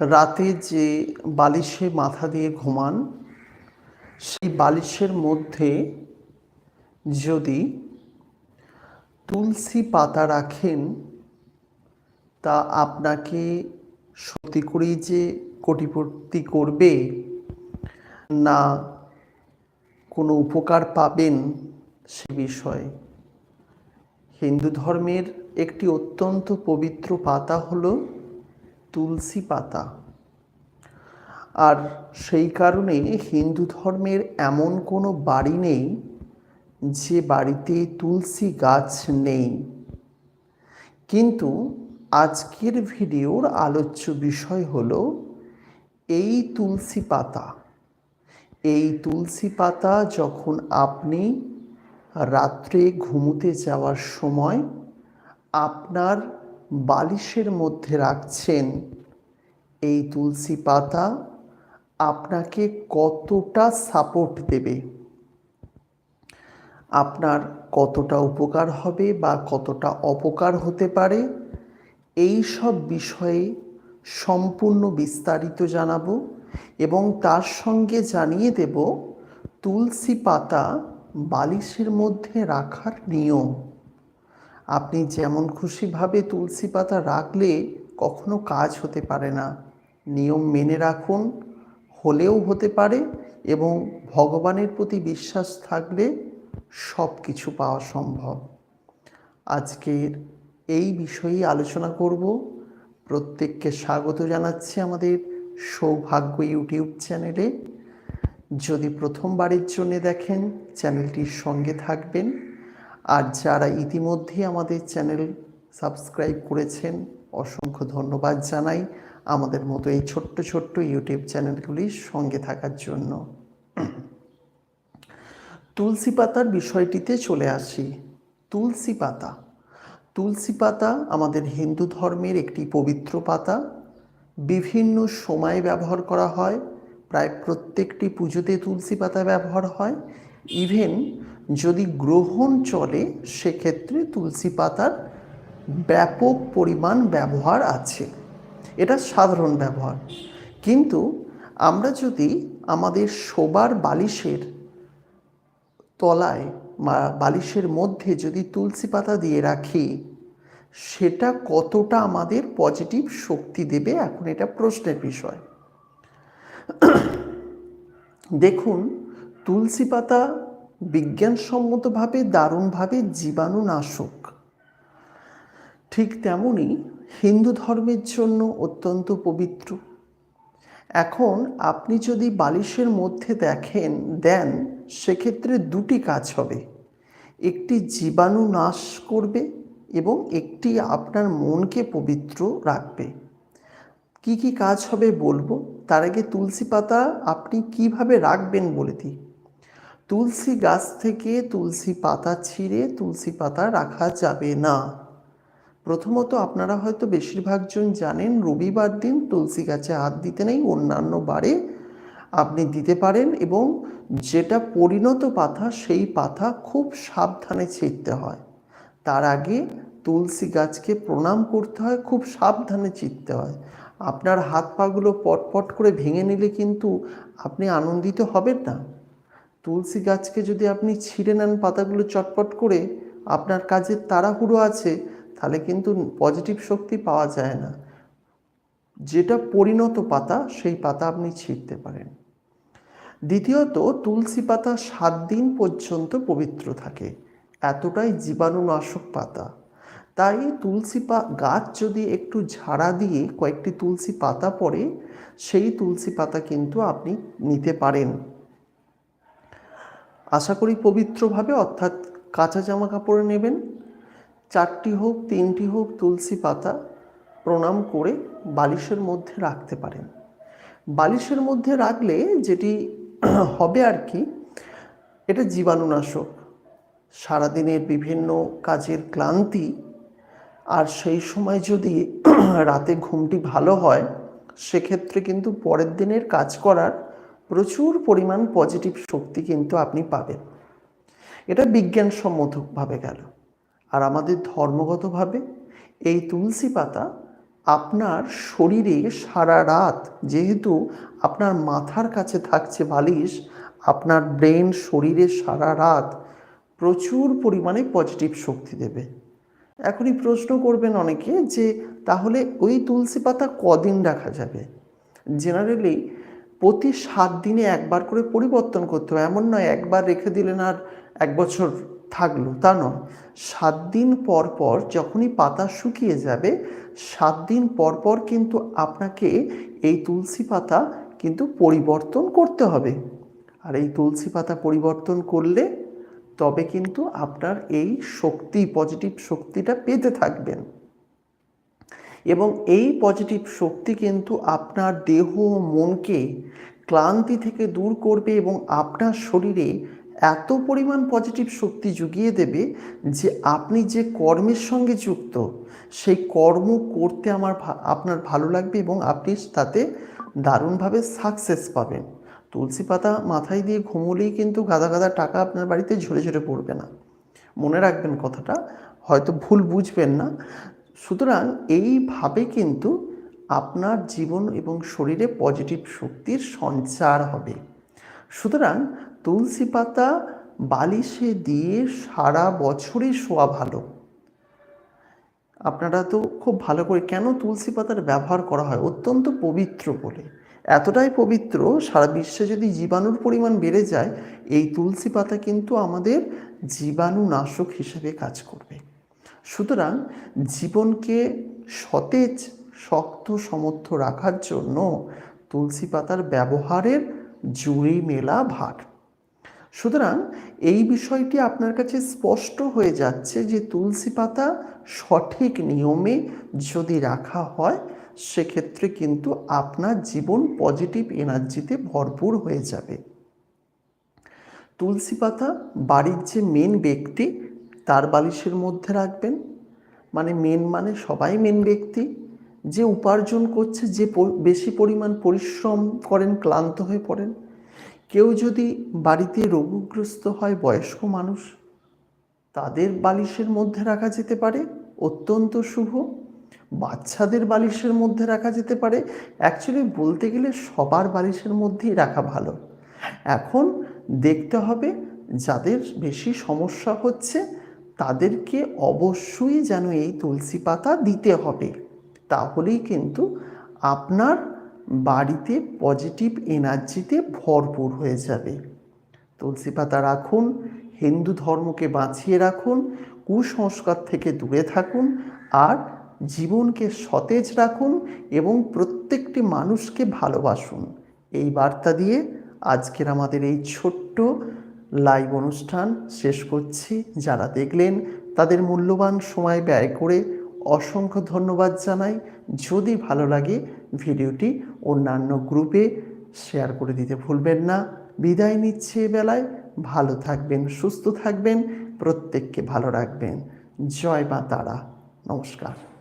রাতে যে বালিশে মাথা দিয়ে ঘুমান, সেই বালিশের মধ্যে যদি তুলসী পাতা রাখেন, তা আপনাকে সত্যি করেই যে কোটিপতি করবে, না কোনো উপকার পাবেন সে বিষয়ে। হিন্দু ধর্মের একটি অত্যন্ত পবিত্র পাতা হলো তুলসী পাতা। আর সেই কারণে হিন্দু ধর্মের এমন কোনো বাড়ি নেই যে বাড়িতে তুলসী গাছ নেই। কিন্তু আজকের ভিডিওর আলোচ্য বিষয় হল এই তুলসী পাতা। এই তুলসী পাতা যখন আপনি রাত্রে ঘুমোতে যাওয়ার সময় আপনার বালিশের মধ্যে রাখছেন এই তুলসী পাতা আপনাকে কতটা সাপোর্ট দেবে? আপনার কতটা উপকার হবে বা কতটা অপকার হতে পারে? এই সব বিষয়ে সম্পূর্ণ বিস্তারিত জানাব এবং তার সঙ্গে জানিয়ে দেব তুলসী পাতা বালিশের মধ্যে রাখার নিয়ম। আপনি যেমন খুশিভাবে তুলসী পাতা রাখলে কখনো কাজ হতে পারে না। নিয়ম মেনে রাখুন, হলেও হতে পারে এবং ভগবানের প্রতি বিশ্বাস থাকলে সব কিছু পাওয়া সম্ভব। আজকের এই বিষয়েই আলোচনা করব। প্রত্যেককে স্বাগত জানাচ্ছি আমাদের সৌভাগ্য ইউটিউব চ্যানেলে। যদি প্রথমবারের জন্য দেখেন, চ্যানেলটির সঙ্গে থাকবেন। আর যারা ইতিমধ্যে আমাদের চ্যানেল সাবস্ক্রাইব করেছেন, অসংখ্য ধন্যবাদ জানাই আমাদের মতো এই ছোট্ট ছোট্ট ইউটিউব চ্যানেলগুলির সঙ্গে থাকার জন্য। তুলসী পাতার বিষয়টিতে চলে আসি। তুলসী পাতা। তুলসী পাতা আমাদের হিন্দু ধর্মের একটি পবিত্র পাতা। বিভিন্ন সময়ে ব্যবহার করা হয়। প্রায় প্রত্যেকটি পুজোতে তুলসী পাতা ব্যবহার হয়। ইভেন যদি গ্রহণ চলে, সেক্ষেত্রে তুলসী পাতার ব্যাপক পরিমাণ ব্যবহার আছে। এটা সাধারণ ব্যবহার। কিন্তু আমরা যদি আমাদের শোবার বালিশের তলায় বালিশের মধ্যে যদি তুলসী পাতা দিয়ে রাখি, সেটা কতটা আমাদের পজিটিভ শক্তি দেবে? এখন এটা প্রশ্নের বিষয়। দেখুন, তুলসী পাতা বিজ্ঞানসম্মতভাবে, দারুণভাবে জীবাণুনাশক। ঠিক তেমনই হিন্দু ধর্মের জন্য অত্যন্ত পবিত্র। এখন আপনি যদি বালিশের মধ্যে দেখেন, দেন, সেক্ষেত্রে দুটি কাজ হবে। একটি জীবাণু নাশ করবে এবং একটি আপনার মনকে পবিত্র রাখবে। কি কি কাজ হবে বলব? তার আগে তুলসী পাতা আপনি কীভাবে রাখবেন বলে দিই। তুলসী গাছ থেকে তুলসী পাতা ছিঁড়ে তুলসী পাতা রাখা যাবে না। প্রথমত আপনারা হয়তো বেশিরভাগজন জানেন, রবিবার দিন তুলসী গাছে হাত দিতে নেই, অন্যান্য বারে আপনি দিতে পারেন এবং যেটা পরিণত পাতা সেই পাতা খুব সাবধানে ছিঁড়তে হয়। তার আগে তুলসী গাছকে প্রণাম করতে হয়, খুব সাবধানে চিরতে হয়। আপনার হাত পাগুলো পটপট করে ভেঙে নিলে কিন্তু আপনি আনন্দিত হবেন না। তুলসী গাছকে যদি আপনি ছিঁড়ে নেন পাতাগুলো চটপট করে, আপনার কাজের তাড়াহুড়ো আছে, তাহলে কিন্তু পজিটিভ শক্তি পাওয়া যায় না। যেটা পরিণত পাতা, সেই পাতা আপনি ছিঁড়তে পারেন। দ্বিতীয়ত, তুলসী পাতা সাত দিন পর্যন্ত পবিত্র থাকে। এতটাই জীবাণুনাশক পাতা। তাই তুলসী পা, গাছ যদি একটু ঝাড়া দিয়ে কয়েকটি তুলসী পাতা পড়ে, সেই তুলসী পাতা কিন্তু আপনি নিতে পারেন। আশা করি পবিত্রভাবে, অর্থাৎ কাঁচা জামা কাপড়ে নেবেন। চারটি হোক, তিনটি হোক, তুলসী পাতা প্রণাম করে বালিশের মধ্যে রাখতে পারেন। বালিশের মধ্যে রাখলে যেটি হবে আর কি, এটা জীবাণুনাশক। সারাদিনের বিভিন্ন কাজের ক্লান্তি, আর সেই সময় যদি রাতে ঘুমটি ভালো হয়, সেক্ষেত্রে কিন্তু পরের দিনের কাজ করার প্রচুর পরিমাণ পজিটিভ শক্তি কিন্তু আপনি পাবেন। এটা বিজ্ঞানসম্মতভাবে গেল। আর আমাদের ধর্মগতভাবে এই তুলসী পাতা আপনার শরীরে সারা রাত যেহেতু আপনার মাথার কাছে থাকছে বালিশ, আপনার ব্রেন শরীরে সারা রাত প্রচুর পরিমাণে পজিটিভ শক্তি দেবে। এখনই প্রশ্ন করবেন অনেকে যে তাহলে ওই তুলসী পাতা কদিন রাখা যাবে? জেনারেলি প্রতি সাত দিনে একবার করে পরিবর্তন করতে হবে। এমন নয়, একবার রেখে দিলেন আর এক বছর থাকল। তা নয়। সাত দিন পর পর যখনই পাতা শুকিয়ে যাবে, সাত দিন পর পর কিন্তু আপনাকে এই তুলসী পাতা কিন্তু পরিবর্তন করতে হবে। আর এই তুলসী পাতা পরিবর্তন করলে তবে কিন্তু আপনার এই শক্তি পজিটিভ শক্তিটা পেতে থাকবেন। এবং এই পজিটিভ শক্তি কিন্তু আপনার দেহ মনকে ক্লান্তি থেকে দূর করবে এবং আপনার শরীরে এত পরিমাণ পজিটিভ শক্তি জুগিয়ে দেবে যে আপনি যে কর্মের সঙ্গে যুক্ত, সেই কর্ম করতে আমার আপনার ভালো লাগবে এবং আপনি তাতে দারুণভাবে সাকসেস পাবেন। তুলসী পাতা মাথায় দিয়ে ঘুমোলেই কিন্তু গাদা গাদা টাকা আপনার বাড়িতে ঝরে ঝরে পড়বে না। মনে রাখবেন কথাটা, হয়তো ভুল বুঝবেন না। সুতরাং এইভাবে কিন্তু আপনার জীবন এবং শরীরে পজিটিভ শক্তির সঞ্চার হবে। সুতরাং তুলসী পাতা বালিশে দিয়ে সারা বছরই শোয়া ভালো। আপনারা তো খুব ভালো করে কেন তুলসী পাতার ব্যবহার করা হয়? অত্যন্ত পবিত্র বলে। এতটাই পবিত্র, সারা বিশ্বে যদি জীবাণুর পরিমাণ বেড়ে যায়, এই তুলসী পাতা কিন্তু আমাদের জীবাণুনাশক হিসেবে কাজ করবে। সুতরাং জীবনকে সতেজ, শক্ত, সমর্থ রাখার জন্য তুলসী পাতার ব্যবহারের জুড়ি মেলা ভার। সুতরাং এই বিষয়টি আপনার কাছে স্পষ্ট হয়ে যাচ্ছে যে তুলসী পাতা সঠিক নিয়মে যদি রাখা হয়, সেক্ষেত্রে কিন্তু আপনার জীবন পজিটিভ এনার্জিতে ভরপুর হয়ে যাবে। তুলসী পাতা বাড়ির যে মেন ব্যক্তি তার বালিশের মধ্যে রাখবেন। মানে মেন মানে সবাই মেন ব্যক্তি। যে উপার্জন করছে, যে বেশি পরিমাণ পরিশ্রম করেন, ক্লান্ত হয়ে পড়েন। কেউ যদি বাড়িতে রোগগ্রস্ত হয়, বয়স্ক মানুষ, তাদের বালিশের মধ্যে রাখা যেতে পারে। অত্যন্ত শুভ। বাচ্চাদের বালিশের মধ্যে রাখা যেতে পারে। অ্যাকচুয়ালি বলতে গেলে সবার বালিশের মধ্যেই রাখা ভালো। এখন দেখতে হবে যাদের বেশি সমস্যা হচ্ছে তাদেরকে অবশ্যই যেন এই তুলসী পাতা দিতে হবে। তাহলেই কিন্তু আপনার বাড়িতে পজিটিভ এনার্জিতে ভরপুর হয়ে যাবে। তুলসী পাতা রাখুন, হিন্দু ধর্মকে বাঁচিয়ে রাখুন, কুসংস্কার থেকে দূরে থাকুন, আর জীবনকে সতেজ রাখুন এবং প্রত্যেকটি মানুষকে ভালোবাসুন। এই বার্তা দিয়ে আজকের আমাদের এই ছোট্ট লাইভ অনুষ্ঠান শেষ করছি। যারা দেখলেন, তাদের মূল্যবান সময় ব্যয় করে অসংখ্য ধন্যবাদ জানাই। যদি ভালো লাগে, ভিডিওটি অন্যান্য গ্রুপে শেয়ার করে দিতে ভুলবেন না। বিদায় নিচ্ছে বেলায়। ভালো থাকবেন, সুস্থ থাকবেন, প্রত্যেককে ভালো রাখবেন। জয় মা তারা। নমস্কার।